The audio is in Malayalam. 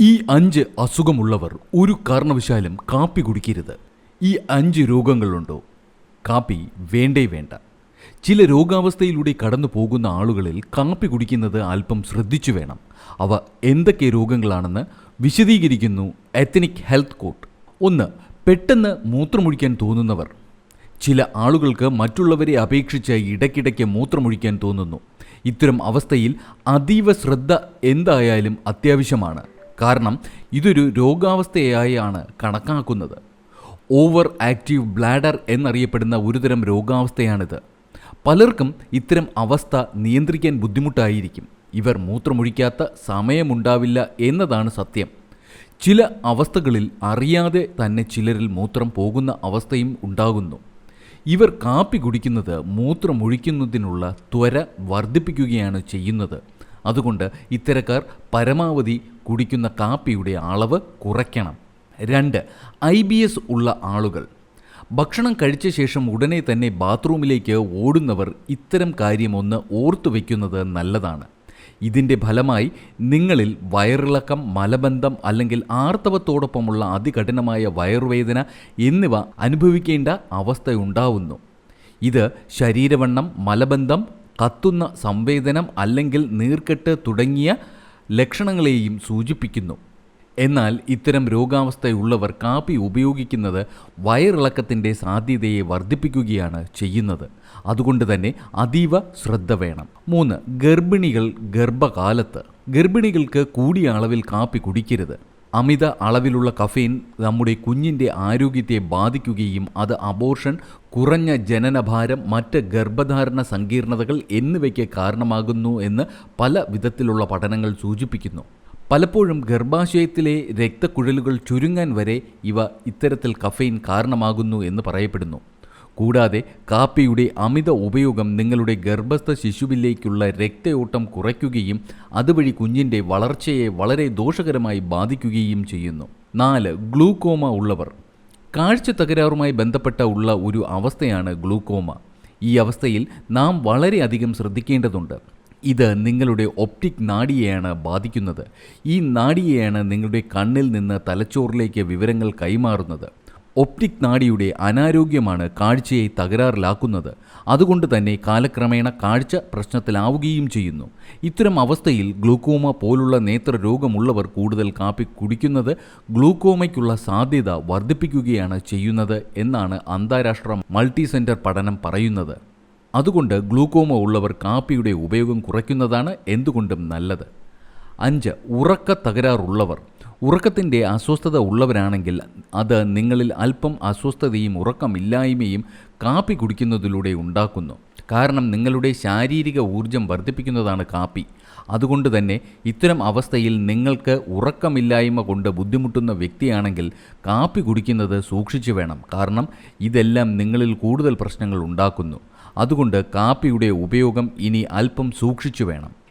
ഈ അഞ്ച് അസുഖമുള്ളവർ ഒരു കാരണവശാലും കാപ്പി കുടിക്കരുത്. ഈ അഞ്ച് രോഗങ്ങളുണ്ടോ? കാപ്പി വേണ്ടേ വേണ്ട. ചില രോഗാവസ്ഥയിലൂടെ കടന്നു പോകുന്ന ആളുകളിൽ കാപ്പി കുടിക്കുന്നത് അല്പം ശ്രദ്ധിച്ചു വേണം. അവ എന്തൊക്കെ രോഗങ്ങളാണെന്ന് വിശദീകരിക്കുന്നു എത്തനിക് ഹെൽത്ത് കോട്ട് ഒന്ന് പെട്ടെന്ന് മൂത്രമൊഴിക്കാൻ തോന്നുന്നവർ. ചില ആളുകൾക്ക് മറ്റുള്ളവരെ അപേക്ഷിച്ച് ഇടയ്ക്കിടയ്ക്ക് മൂത്രമൊഴിക്കാൻ തോന്നുന്നു. ഇത്തരം അവസ്ഥയിൽ അതീവ ശ്രദ്ധ എന്തായാലും അത്യാവശ്യമാണ്. കാരണം ഇതൊരു രോഗാവസ്ഥയായാണ് കണക്കാക്കുന്നത്. ഓവർ ആക്റ്റീവ് ബ്ലാഡർ എന്നറിയപ്പെടുന്ന ഒരുതരം രോഗാവസ്ഥയാണിത്. പലർക്കും ഇത്തരം അവസ്ഥ നിയന്ത്രിക്കാൻ ബുദ്ധിമുട്ടായിരിക്കും. ഇവർ മൂത്രമൊഴിക്കാത്ത സമയമുണ്ടാവില്ല എന്നതാണ് സത്യം. ചില അവസ്ഥകളിൽ അറിയാതെ തന്നെ ചിലരിൽ മൂത്രം പോകുന്ന അവസ്ഥയും ഉണ്ടാകുന്നു. ഇവർ കാപ്പി കുടിക്കുന്നത് മൂത്രമൊഴിക്കുന്നതിനുള്ള ത്വര വർദ്ധിപ്പിക്കുകയാണ് ചെയ്യുന്നത്. അതുകൊണ്ട് ഇത്തരക്കാർ പരമാവധി കുടിക്കുന്ന കാപ്പിയുടെ അളവ് കുറയ്ക്കണം. രണ്ട് ഐ ബി എസ് ഉള്ള ആളുകൾ. ഭക്ഷണം കഴിച്ച ശേഷം ഉടനെ തന്നെ ബാത്റൂമിലേക്ക് ഓടുന്നവർ ഇത്തരം കാര്യമൊന്ന് ഓർത്തു വയ്ക്കുന്നത് നല്ലതാണ്. ഇതിന്റെ ഫലമായി നിങ്ങളിൽ വയറിളക്കം മലബന്ധം അല്ലെങ്കിൽ ആർത്തവത്തോടൊപ്പമുള്ള അതികഠിനമായ വയറുവേദന എന്നിവ അനുഭവിക്കേണ്ട അവസ്ഥയുണ്ടാവുന്നു. ഇത് ശരീരവണ്ണം മലബന്ധം കത്തുന്ന സംവേദനം അല്ലെങ്കിൽ നീർക്കെട്ട് തുടങ്ങിയ ലക്ഷണങ്ങളെയും സൂചിപ്പിക്കുന്നു. എന്നാൽ ഇത്തരം രോഗാവസ്ഥയുള്ളവർ കാപ്പി ഉപയോഗിക്കുന്നത് വയറിളക്കത്തിന്റെ സാധ്യതയെ വർദ്ധിപ്പിക്കുകയാണ് ചെയ്യുന്നത്. അതുകൊണ്ട് തന്നെ അതീവ ശ്രദ്ധ വേണം. മൂന്ന് ഗർഭിണികൾ ഗർഭകാലത്ത്. ഗർഭിണികൾക്ക് കൂടിയ അളവിൽ കാപ്പി കുടിക്കരുത്. അമിത അളവിലുള്ള കഫീൻ നമ്മുടെ കുഞ്ഞിന്റെ ആരോഗ്യത്തെ ബാധിക്കുകയും അത് അബോർഷൻ കുറഞ്ഞ ജനനഭാരം മറ്റ് ഗർഭധാരണ സങ്കീർണതകൾ എന്നിവയ്ക്ക് കാരണമാകുന്നു എന്ന് പല വിധത്തിലുള്ള പഠനങ്ങൾ സൂചിപ്പിക്കുന്നു. പലപ്പോഴും ഗർഭാശയത്തിലെ രക്തക്കുഴലുകൾ ചുരുങ്ങാൻ വരെ ഇവ ഇത്തരത്തിൽ കഫീൻ കാരണമാകുന്നു എന്ന് പറയപ്പെടുന്നു. കൂടാതെ കാപ്പിയുടെ അമിത ഉപയോഗം നിങ്ങളുടെ ഗർഭസ്ഥ ശിശുവിലേക്കുള്ള രക്തയോട്ടം കുറയ്ക്കുകയും അതുവഴി കുഞ്ഞിന്റെ വളർച്ചയെ വളരെ ദോഷകരമായി ബാധിക്കുകയും ചെയ്യുന്നു. നാല് ഗ്ലൂക്കോമ ഉള്ളവർ. കാഴ്ച തകരാറുമായി ബന്ധപ്പെട്ട ഉള്ള ഒരു അവസ്ഥയാണ് ഗ്ലൂക്കോമ. ഈ അവസ്ഥയിൽ നാം വളരെയധികം ശ്രദ്ധിക്കേണ്ടതുണ്ട്. ഇത് നിങ്ങളുടെ ഒപ്റ്റിക് നാഡിയെയാണ് ബാധിക്കുന്നത്. ഈ നാഡിയെയാണ് നിങ്ങളുടെ കണ്ണിൽ നിന്ന് തലച്ചോറിലേക്ക് വിവരങ്ങൾ കൈമാറുന്നത്. ഒപ്റ്റിക് നാഡിയുടെ അനാരോഗ്യമാണ് കാഴ്ചയെ തകരാറിലാക്കുന്നത്. അതുകൊണ്ട് തന്നെ കാലക്രമേണ കാഴ്ച പ്രശ്നത്തിലാവുകയും ചെയ്യുന്നു. ഇത്തരം അവസ്ഥയിൽ ഗ്ലൂക്കോമ പോലുള്ള നേത്രരോഗമുള്ളവർ കൂടുതൽ കാപ്പി കുടിക്കുന്നത് ഗ്ലൂക്കോമയ്ക്കുള്ള സാധ്യത വർദ്ധിപ്പിക്കുകയാണ് ചെയ്യുന്നത് എന്നാണ് അന്താരാഷ്ട്ര മൾട്ടി സെന്റർ പഠനം പറയുന്നത്. അതുകൊണ്ട് ഗ്ലൂക്കോമ ഉള്ളവർ കാപ്പിയുടെ ഉപയോഗം കുറയ്ക്കുന്നതാണ് എന്തുകൊണ്ടും നല്ലത്. അഞ്ച് ഉറക്ക തകരാറുള്ളവർ. ഉറക്കത്തിന്റെ അസ്വസ്ഥത ഉള്ളവരാണെങ്കിൽ അത് നിങ്ങളിൽ അല്പം അസ്വസ്ഥതയും ഉറക്കമില്ലായ്മയും കാപ്പി കുടിക്കുന്നതിലൂടെ ഉണ്ടാക്കുന്നു. കാരണം നിങ്ങളുടെ ശാരീരിക ഊർജം വർദ്ധിപ്പിക്കുന്നതാണ് കാപ്പി. അതുകൊണ്ട് തന്നെ ഇത്തരം അവസ്ഥയിൽ നിങ്ങൾക്ക് ഉറക്കമില്ലായ്മ കൊണ്ട് ബുദ്ധിമുട്ടുന്ന വ്യക്തിയാണെങ്കിൽ കാപ്പി കുടിക്കുന്നത് സൂക്ഷിച്ചു വേണം. കാരണം ഇതെല്ലാം നിങ്ങളിൽ കൂടുതൽ പ്രശ്നങ്ങൾ ഉണ്ടാക്കുന്നു. അതുകൊണ്ട് കാപ്പിയുടെ ഉപയോഗം ഇനി അല്പം സൂക്ഷിച്ചു വേണം.